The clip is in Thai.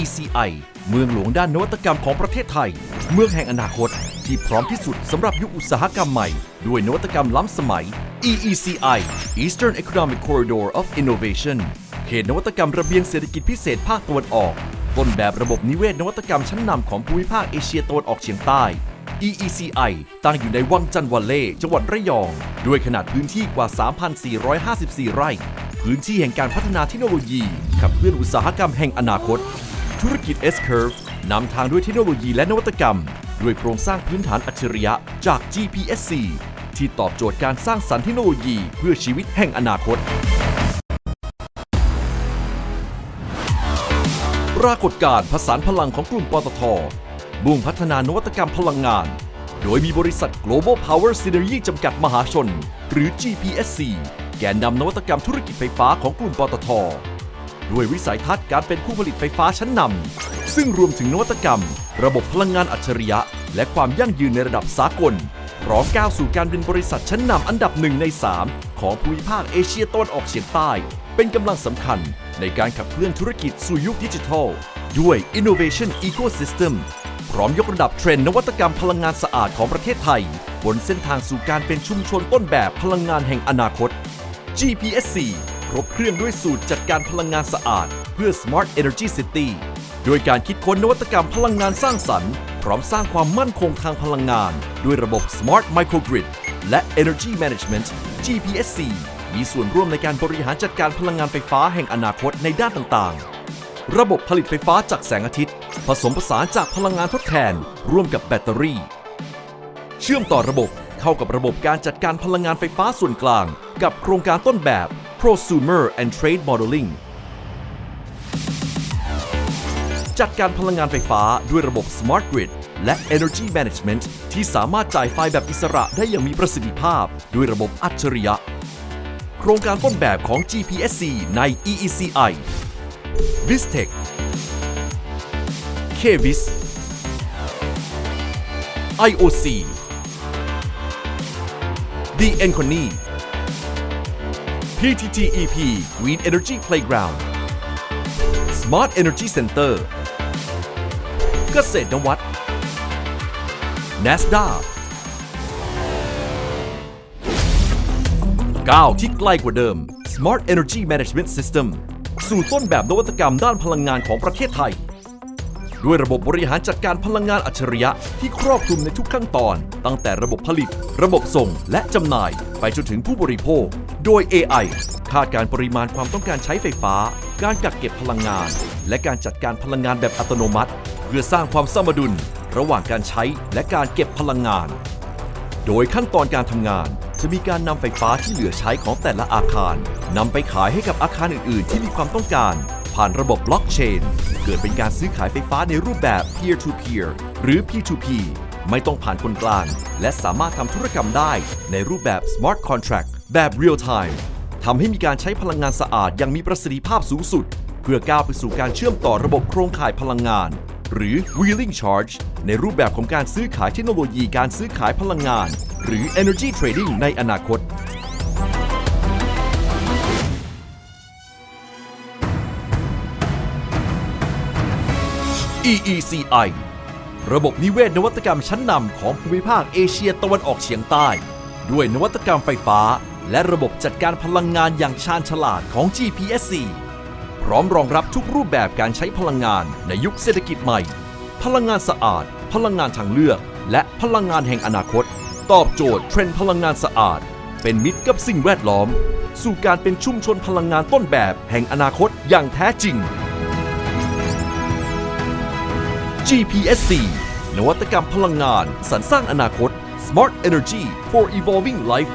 eci เมืองหลวงด้านนวัตกรรมของประเทศไทย เมืองแห่งอนาคต ที่พร้อมที่สุดสำหรับยุคอุตสาหกรรมใหม่ ด้วยนวัตกรรมล้ำสมัย EECI Eastern Economic Corridor of Innovation เขตนวัตกรรมระเบียงเศรษฐกิจพิเศษภาคตะวันออก ต้นแบบระบบนิเวศนวัตกรรมชั้นนำของภูมิภาคเอเชียตะวันออกเฉียงใต้ EECI ตั้งอยู่ในวังจันทวัลเล่ จังหวัดระยอง ด้วยขนาดพื้นที่กว่า 3,454 ไร่ พื้นที่แห่งการพัฒนาเทคโนโลยี ขับเคลื่อนอุตสาหกรรมแห่งอนาคต ธุรกิจ S-Curve นำทางด้วยเทคโนโลยีและนวัตกรรม ด้วยโครงสร้างพื้นฐานอัจฉริยะจาก GPSC ที่ตอบโจทย์การสร้างสรรค์เทคโนโลยีเพื่อชีวิตแห่งอนาคต ปรากฏการ์ผสานพลังของกลุ่มปตทมุ่งพัฒนานวัตกรรมพลังงาน โดยมีบริษัท Global Power Synergy จำกัดมหาชน หรือ GPSC แกนนำนวัตกรรมธุรกิจไฟฟ้าของกลุ่มปตท ด้วยวิสัยทัศน์การเป็นผู้ผลิตไฟฟ้าชั้นนำซึ่งรวมถึงนวัตกรรม ระบบพลังงานอัจฉริยะ และความยั่งยืนในระดับสากลพร้อมก้าวสู่การเป็นบริษัทชั้นนำอันดับหนึ่งใน 3 ของภูมิภาคเอเชียตะวันออกเฉียงใต้ เป็นกำลังสำคัญในการขับเคลื่อนธุรกิจสู่ยุคดิจิทัล ด้วย Innovation Ecosystem พร้อมยกระดับเทรนด์นวัตกรรมพลังงานสะอาดของประเทศไทย บนเส้นทางสู่การเป็นชุมชนต้นแบบพลังงานแห่งอนาคต GPSC ครบเครื่องด้วยสูตรจัดการพลังงานสะอาด เพื่อ Smart Energy City โดยการคิดค้นนวัตกรรมพลังงานสร้างสรรค์ พร้อมสร้างความมั่นคงทางพลังงาน ด้วยระบบ Smart Microgrid และ Energy Management GPSC มีส่วนร่วมในการบริหารจัดการพลังงานไฟฟ้าแห่งอนาคตในด้านต่างๆ ระบบผลิตไฟฟ้าจากแสงอาทิตย์ ผสมผสานจากพลังงานทดแทน ร่วมกับแบตเตอรี่ เชื่อมต่อระบบเข้ากับระบบการจัดการพลังงานไฟฟ้าส่วนกลาง กับโครงการต้นแบบ Prosumer and Trade Modeling จัดการพลังงานไฟฟ้าด้วยระบบ Smart Grid และ Energy Management ที่สามารถจ่ายไฟแบบอิสระได้อย่างมีประสิทธิภาพ ด้วยระบบอัจฉริยะ โครงการต้นแบบของ GPSC ใน EECI Vistech KVIS IOC The Encony PTTEP Green Energy Playground Smart Energy Center เกษตรนวัต NASDA ก้าวที่ใกล้กว่าเดิม Smart Energy Management System สู่ต้นแบบนวัตกรรมด้านพลังงานของประเทศไทย ด้วยระบบบริหารจัดการพลังงานอัจฉริยะที่ครอบคลุมในทุกขั้นตอน ตั้งแต่ระบบผลิต ระบบส่ง และจำหน่าย ไปจนถึงผู้บริโภค โดย AI คาดการปริมาณความต้องการใช้ไฟฟ้า การกักเก็บพลังงาน และการจัดการพลังงานแบบอัตโนมัติ เพื่อสร้างความสมดุล ระหว่างการใช้และการเก็บพลังงาน โดยขั้นตอนการทำงานจะมีการนำไฟฟ้าที่เหลือใช้ของแต่ละอาคารนำไปขายให้กับอาคารอื่น ๆ ที่มีความต้องการ ผ่านระบบบล็อกเชนเกิดเป็นการซื้อขายไฟฟ้าในรูปแบบ peer to peer หรือ P2P ไม่ต้องผ่านคนกลาง และสามารถทำธุรกรรมได้ในรูปแบบ smart contract แบบ real time ทำให้มีการใช้พลังงานสะอาดอย่างมีประสิทธิภาพสูงสุด เพื่อก้าวไปสู่การเชื่อมต่อระบบโครงข่ายพลังงาน หรือ wheeling charge ในรูปแบบของการซื้อขายเทคโนโลยีการซื้อขายพลังงาน หรือ energy trading ในอนาคต EECI ระบบนิเวศนวัตกรรมชั้นนำของภูมิภาคเอเชียตะวันออกเฉียงใต้ ด้วยนวัตกรรมไฟฟ้า และระบบจัดการพลังงานอย่างชาญฉลาดของ GPSC พร้อมรองรับทุกรูปแบบการใช้พลังงานในยุคเศรษฐกิจใหม่ พลังงานสะอาด พลังงานทางเลือก และพลังงานแห่งอนาคต ตอบโจทย์เทรนด์พลังงานสะอาด เป็นมิตรกับสิ่งแวดล้อม สู่การเป็นชุมชนพลังงานต้นแบบแห่งอนาคตอย่างแท้จริง GPSC นวัตกรรมพลังงานสรรสร้างอนาคต Smart Energy for Evolving Life